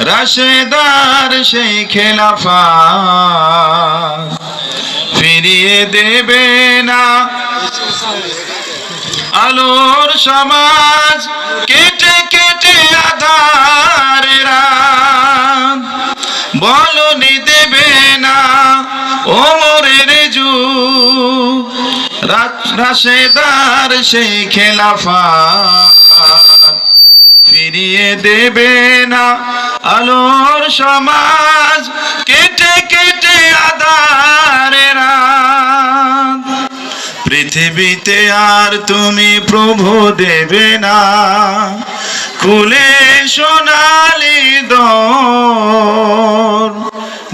রাশেদার সেই খেলাফা। ফিরিয়ে দেবে না আলোর সমাজ, কেটে কেটে আধারেরা বলনি দেবে না ওমরের যু রাশেদার সেই খেলাফা। ফিরিয়ে দেবে না আলোর সমাজ। কেটে কেটে আধারেরা পৃথিবীতে আর তুমি প্রভু দেবে না। কুলে সোনালি দর।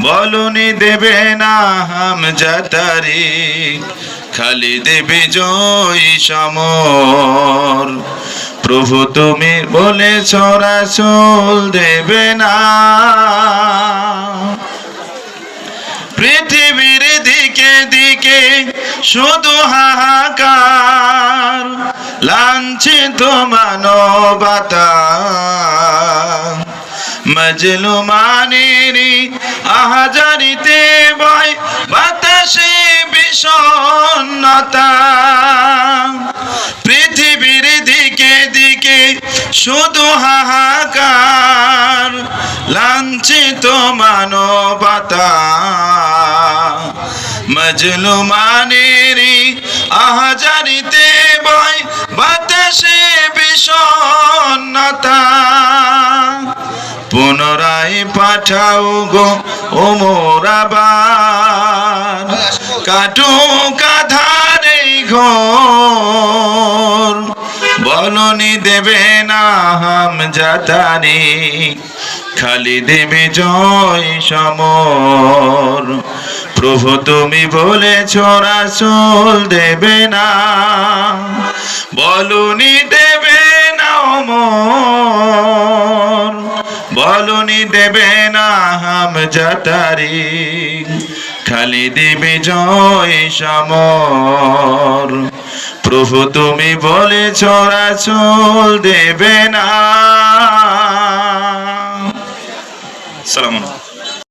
বলনি দেবে না হাম জাতারি। খালি দেবে জয় সমর। প্রভু তুমি বলে চল দেবে না। পৃথিবীর দিকে দিকে শুধু হাহাকার, লাঞ্ছিত মানবতা মজলু মানেরি আহাজারিতে বয় বাতাসে বিষণ্ণতা পৃথিবীর দিকে দিকে শুধু হাহাকার লাঞ্ছিত মানবতা মজলু মানেরি আহাজারিতে বয় বাতাসে বিষণ্ণতা। পুনরায় পাঠাও গো ওমর আবার। কাটু কাধারে ঘর। বলনি দেবে না হাম জাতারি খালি দেবে জয় সমর। প্রভু তুমি বলেছ, রাসূল দেবে না। বলনি দেবে না ওমর বলনি দেবে না হাম জাতারি। খালি দেবে জয় সমর। প্রভু তুমি বলে ছড়া চল দেবে না। সালাম